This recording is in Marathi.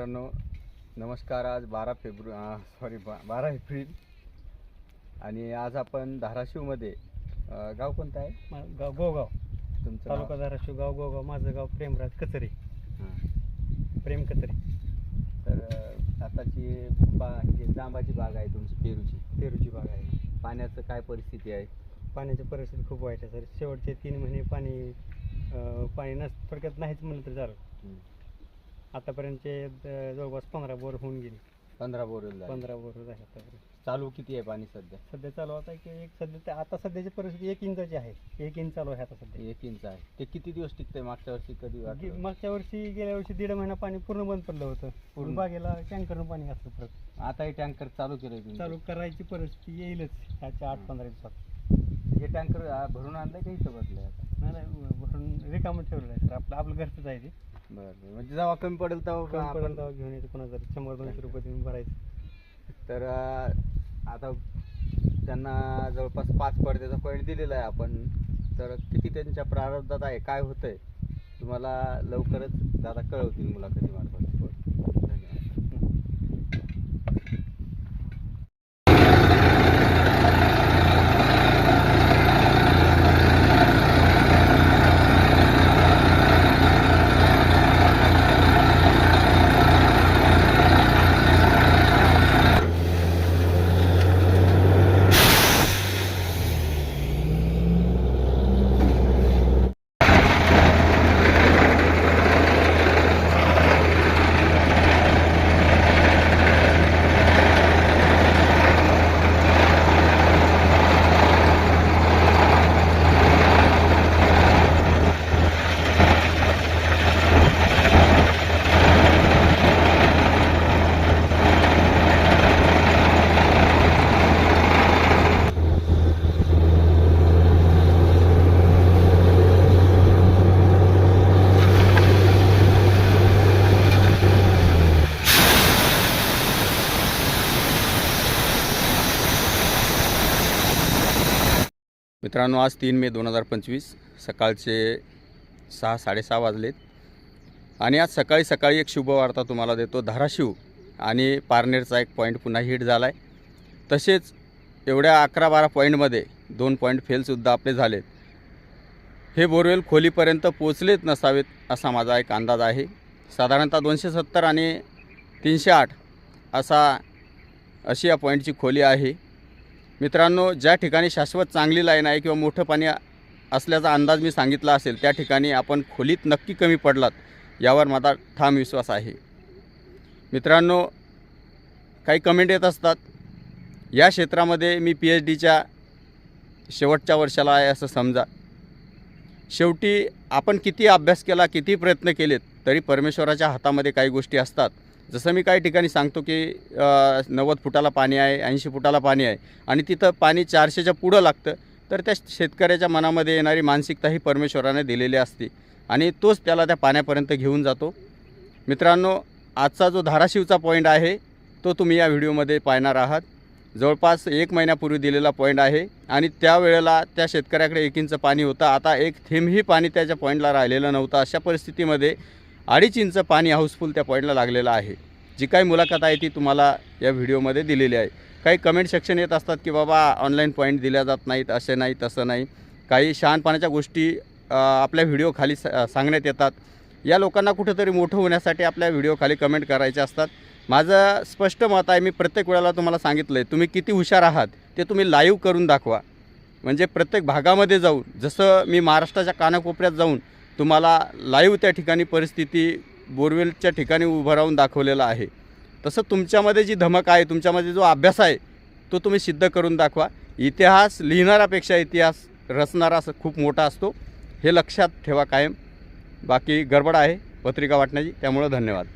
मित्रांनो नमस्कार. आज बारा फेब्रु सॉरी बा बारा एप्रिल. आणि आज आपण धाराशिवमध्ये अं, गाव कोणतं आहे? मा- गाव गोगाव. तुमचं तालुका? धाराशिव गाव गोगाव. माझं गाव प्रेमराज कचरे. हां. प्रेम कचरे. तर अं, आताची बा हे जांबाची बाग आहे तुमची पेरूची. पेरूची बाग आहे. पाण्याचं काय परिस्थिती आहे? पाण्याची परिस्थिती खूप वाईट आहे सर. शेवटचे तीन महिने पाणी अं, पाणी नस थोडक्यात नाहीच म्हणलं तर झालं हं. आतापर्यंतचे द- जवळपास पंधरा बोर होऊन गेली. पंधरा बोरवेल झाले. पंधरा बोर झाले आतापर्यंत. चालू किती आहे पाणी सध्या? सध्या चालू आता की एक सध्या ते- आता सध्याची परिस्थिती एक इंचाची आहे. एक इंच चालू आहे आता सध्या. एक इंच आहे. ते किती दिवस टिकते मागच्या वर्षी कधी गे- वाटलं? मागच्या वर्षी गेल्या वर्षी दीड महिना पाणी पूर्ण बंद पडलं होतं. पूर्ण. पूर्ण बागेला टँकरनं पाणी घातलं परत. आता हे टँकर चालू केलं तुम्ही चालू करायची परिस्थिती येईलच. ह्याच्या आठ पंधरा दिवसात. हे टँकर भरून आणलंय का इथं बसलंय आता. नाही नाही भरून रिकामं ठेवलेलं आहे सर. आपलं आपलं घरचंच आहे ते. बरं म्हणजे जेव्हा कमी पडेल तेव्हा आपण- तेव्हा घेऊन येते तरी शंभर दोनशे रुपये देऊन भरायचं. तर अं, आता त्यांना जवळपास पाच पडद्याचा पॉईंट दिलेला आहे आपण. तर किती त्यांच्या प्रारब्धात आहे काय होतंय तुम्हाला लवकरच दादा कळवतील मुलाखतीमार्फत धन्यवाद मित्रांनो आज तीन मे दोन हजार पंचवीस. सकाळचे सहा साडेसहा वाजलेत. आणि आज सकाळी सकाळी एक शुभवार्ता तुम्हाला देतो धाराशिव आणि पारनेरचा एक पॉईंट पुन्हा हिट झाला आहे तसेच एवढ्या अकरा बारा पॉईंटमध्ये दोन पॉईंट फेलसुद्धा आपले झालेत. हे बोरवेल खोलीपर्यंत पोचलेच नसावेत असा माझा एक अंदाज आहे. साधारणतः दोनशे सत्तर आणि तीनशे आठ असा अशी या पॉईंटची खोली आहे. मित्रांनो ज्या ठिकाणी शाश्वत चांगली लाईन आहे किंवा मोठं पाणी असल्याचा अंदाज मी सांगितला असेल त्या ठिकाणी आपण खोलीत नक्की कमी पडलात यावर माझा ठाम विश्वास आहे. मित्रांनो काही कमेंट येत असतात. या क्षेत्रामध्ये मी पी एच डीच्या शेवटच्या वर्षाला आहे असं समजा. शेवटी आपण किती अभ्यास केला किती प्रयत्न केलेत तरी परमेश्वराच्या हातामध्ये काही गोष्टी असतात. जसं मी काही ठिकाणी सांगतो की नव्वद फुटाला पाणी आहे ऐंशी फुटाला पाणी आहे आणि तिथं पाणी चारशेच्या पुढं लागतं तर त्या शेतकऱ्याच्या मनामध्ये येणारी मानसिकता ही परमेश्वराने दिलेली असते आणि तोच त्याला त्या पाण्यापर्यंत घेऊन जातो. मित्रांनो आजचा जो धाराशिवचा पॉईंट आहे तो तुम्ही या व्हिडिओमध्ये पाहणार आहात. जवळपास एक महिन्यापूर्वी दिलेला पॉईंट आहे आणि त्यावेळेला त्या शेतकऱ्याकडे एक इंच पाणी होतं. आता एक थेंबही पाणी त्याच्या पॉईंटला राहिलेलं नव्हतं. अशा परिस्थितीमध्ये अडीच इंच पाणी हाऊसफुल त्या पॉईंटला लागलेलं आहे. जी काही मुलाखत आहे ती तुम्हाला या व्हिडिओमध्ये दिलेली आहे. काही कमेंट सेक्शन येत असतात की बाबा ऑनलाईन पॉईंट दिल्या जात नाहीत असे नाही तसं नाही. काही शहाणपणाच्या गोष्टी आपल्या व्हिडिओखाली स सांगण्यात येतात. या लोकांना कुठंतरी मोठं होण्यासाठी आपल्या व्हिडिओखाली कमेंट करायचे असतात. माझं स्पष्ट मत आहे मी प्रत्येक वेळेला तुम्हाला सांगितलं आहे तुम्ही किती हुशार आहात ते तुम्ही लाईव्ह करून दाखवा. म्हणजे प्रत्येक भागामध्ये जाऊन जसं मी महाराष्ट्राच्या कानाकोपऱ्यात जाऊन तुम्हाला लाईव्ह त्या ठिकाणी परिस्थिती बोरवेलच्या ठिकाणी उभं राहून दाखवलेलं आहे. तसं तुमच्यामध्ये जी धमक आहे तुमच्यामध्ये जो अभ्यास आहे तो तुम्ही सिद्ध करून दाखवा. इतिहास लिहिणारापेक्षा इतिहास रचणारा असं खूप मोठा असतो. हे लक्षात ठेवा कायम. बाकी गडबड आहे पत्रिका वाटण्याची. त्यामुळं धन्यवाद.